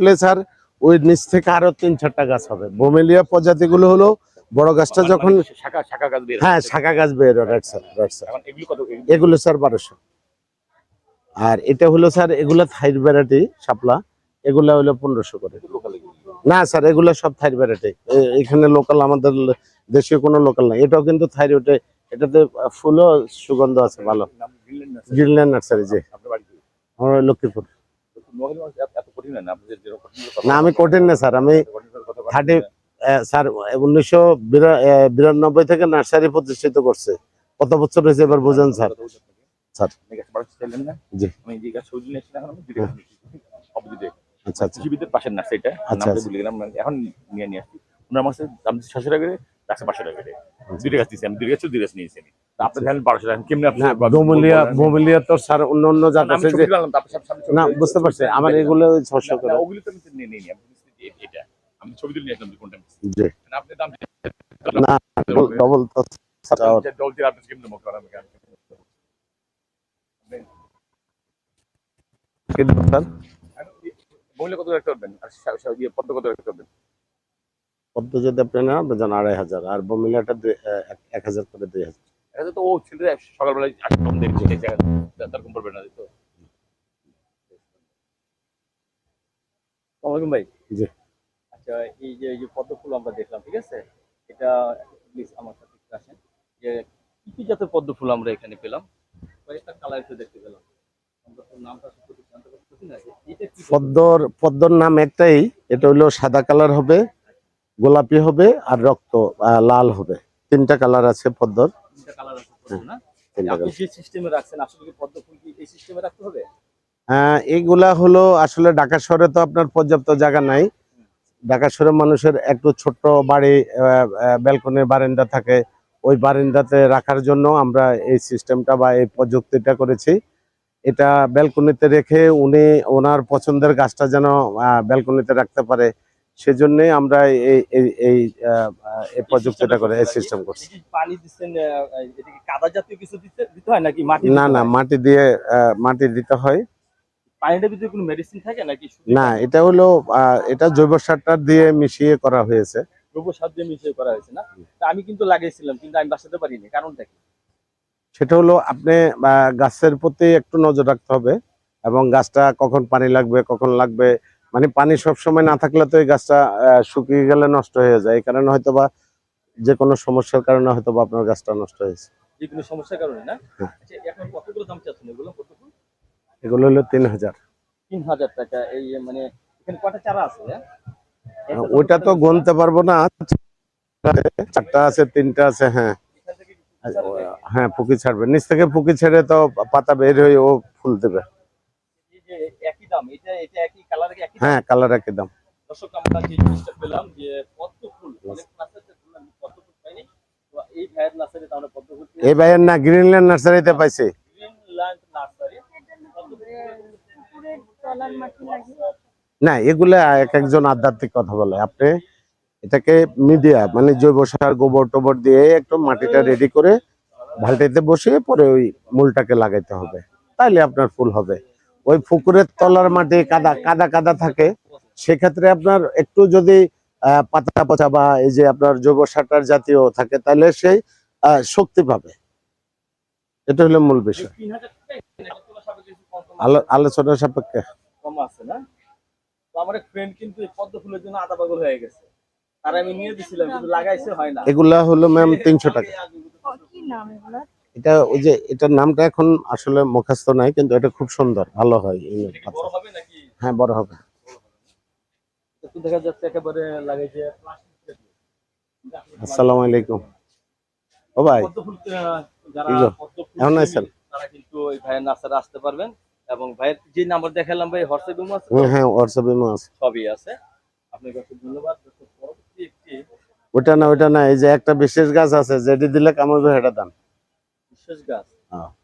উঠলে স্যার ওই নিচ থেকে আরও তিন চারটা গাছ হবে। বোমেলিয়া প্রজাতিগুলো হলো বড় গাছটা মানে- যখন হ্যাঁ শাখা গাছ বের এগুলো স্যার বারোশো। আর এটা হলো স্যার এগুলো থাইর ভ্যারাইটি শাপলা। এগুলা হলো পনেরোশো করে। না স্যার এগুলো সব থাইর ভ্যারাইটি। এখানে লোকাল আমাদের দেশীয় কোনো লোকাল না এটাও কিন্তু থাইর ওটে এটাতে ফুলও সুগন্ধ আছে ভালো। গ্রিনল্যান্ড নার্সারি বাড়ি আমার লক্ষ্মীপুর। না আমি কঠিন না স্যার আমি থার্টি স্যার উনিশশো বিরানব্বই থেকে নার্সারি প্রতিষ্ঠিত করছে কত বছর হয়েছে এবার বুঝেন স্যার স্যার। জি। আচ্ছা আচ্ছা পাশের নার্সারিটা আচ্ছা, আচ্ছা। মানে এখন নিয়ে নিয়ে আসছি ওনার মাসে দাম গাছে পাঁচশো টাকা করে দুটো গাছ দিচ্ছি আমি দুটো গাছ দুটো গাছ নিয়েছি আমি। তা আপনি বারোশো টাকা কেমনি আপনি না বোমলিয়া বোমলিয়া তো স্যার অন্য অন্য জাত আছে যে না বুঝতে পারছি। আমার এগুলো ছশো করে। ওগুলো তো আমি নিয়ে নিই এটা আমি ছবি তুলে নিয়ে আসলাম কোনটা জি। আপনি দাম না ডবল তো স্যার ডলতে আপনি কেমনি মুখ করাবেন কত রাখতে পারবেন? আর ইয়ে পদ্ম কত রাখতে পারবেন? পদ্ম যদি আপনি নেন বেজান আড়াই হাজার। আর আহ, এক- হাজার করে দুই হাজার। এটা তো ও ছেলেরা সকালবেলায় আসে কম দেখছে সেই জায়গায় তার কম পড়বে না তো? সালামালাইকুম ভাই। জি। আচ্ছা এই যে এই যে পদ্ম আমরা দেখলাম ঠিক আছে? এটা প্লিজ আমার সাথে একটু আসেন। যে কি কি জাতের পদ্ম ফুল আমরা এখানে পেলাম? কয়েকটা কালার একটু দেখতে পেলাম? পদ্মর পদ্মর নাম একটাই এটা হলো সাদা কালার হবে। গোলাপি হবে আর রক্ত লাল হবে। তিনটা কালার আছে পদ্মর। তিনটা কালার আছে পদ্ম না? তিনটা আপনি colour। যে সিস্টেমে রাখছেন আসলে কি পদ্ম ফুল কি এই সিস্টেমে রাখতে হবে? আহ, এইগুলা হলো আসলে ঢাকা শহরে তো আপনার পর্যাপ্ত জায়গা নাই। ঢাকা শহরে মানুষের একটু ছোট্ট বাড়ি ব্যালকনির বারান্দা থাকে। ওই বারান্দাতে রাখার জন্য আমরা এই সিস্টেমটা বা এই প্রযুক্তিটা করেছি। এটা ব্যালকনিতে রেখে উনি ওনার পছন্দের গাছটা যেন ব্যালকনিতে রাখতে পারে। সেজন্যই আমরা এই এই এই প্রযুক্তিটা করে এই সিস্টেম করছি। পানি দিচ্ছেন কাদা জাতীয় কিছু দিতে হয় নাকি মাটি না না মাটি দিয়ে মাটি দিতে হয়। পানিটার ভিতরে কোনো মেডিসিন থাকে নাকি না এটা হলো এটা জৈব সারটা দিয়ে মিশিয়ে করা হয়েছে। গোবর সার দিয়ে মিশিয়ে করা হয়েছে না? আমি কিন্তু লাগিয়েছিলাম কিন্তু আমি বাঁচাতে পারিনি কারণটা কি? সেটা হলো আপনি গাছের প্রতি একটু নজর রাখতে হবে এবং গাছটা কখন পানি লাগবে কখন লাগবে মানে পানি সব সময় না থাকলে তো এই গাছটা শুকিয়ে গেলে নষ্ট হয়ে যায়। এই কারণে হয়তো বা যে কোনো সমস্যার কারণে হয়তো বা আপনার গাছটা নষ্ট হয়েছে। যে কোনো সমস্যার কারণে না? হ্যাঁ। আচ্ছা এখন কতগুলো দাম চাচ্ছেন এগুলো কত এগুলো হলো তিন হাজার। তিন হাজার টাকা এই মানে এখানে কটা চারা আছে? হ্যাঁ? ওইটা তো গুনতে পারব না। চারটা আছে তিনটা আছে হ্যাঁ? হ্যাঁ পুকি ছাড়বে। নিচ থেকে পুকি ছেড়ে তো পাতা বের হয়ে ও ফুল দেবে। দাম এটা এটা একই কালার একই হ্যাঁ কালার একই দাম। দর্শক আমরা যে জিনিসটা পেলাম যে পদ্ম ফুল অনেক নার্সারিতে শুনলাম পদ্ম ফুল পাইনি। এই ভাইয়ের নার্সারিতে আমরা পদ্ম ফুল এই ভাইয়ের না গ্রিনল্যান্ড নার্সারিতে পাইছি। Greenland nursery. না এগুলা এক একজন আধ্যাত্মিক কথা বলে। আপনি এটাকে মিডিয়া মানে জৈব সার গোবর টোবর দিয়ে একটু মাটিটা রেডি করে বালতিতে বসিয়ে পরে ওই মূলটাকে লাগাইতে হবে। তাইলে আপনার ফুল হবে। ওই পুকুরের তলার মাটি কাদা কাদা কাদা থাকে। সেক্ষেত্রে আপনার একটু যদি আহ, পাতা পচা বা এই যে আপনার জৈব সারটার জাতীয় থাকে তাহলে সেই আহ, শক্তি পাবে। এটা হলো মূল বিষয়। তিন হাজার টাকা নাকি তোমার সাথে কিছু কম টম আলো- আলোচনা সাপেক্ষে। কম আছে না? আমার এক ফ্রেন্ড কিন্তু পদ্ম ফুলের জন্য আদা পাগল হয়ে গেছে। আর আমি নিয়ে দিছিলাম কিন্তু লাগাইছে হয় না। এগুলা হলো ম্যাম তিনশো টাকা। কি নাম এগুলো এটা ওই যে এটার নামটা এখন আসলে মুখস্থ নাই কিন্তু এটা খুব সুন্দর ভালো হয় হ্যাঁ বড় হবে। দেখা যাচ্ছে একেবারে লাগাইছে আসসালামু আলাইকুম। ও ভাই আছেন? তারা কিন্তু ওই ভাইয়ের আসতে পারবেন এবং ভাইয়ের যে নাম্বার দেখালাম ভাই হোয়াটসঅ্যাপ ইমো আছে হ্যাঁ, হ্যাঁ হোয়াটসঅ্যাপে আছে। সবই আছে। আপনাকে ধন্যবাদ। ওটা না ওটা না এই যে একটা বিশেষ গাছ আছে যেটি দিলে কামাবে এটা দাম গাছ হ্যাঁ।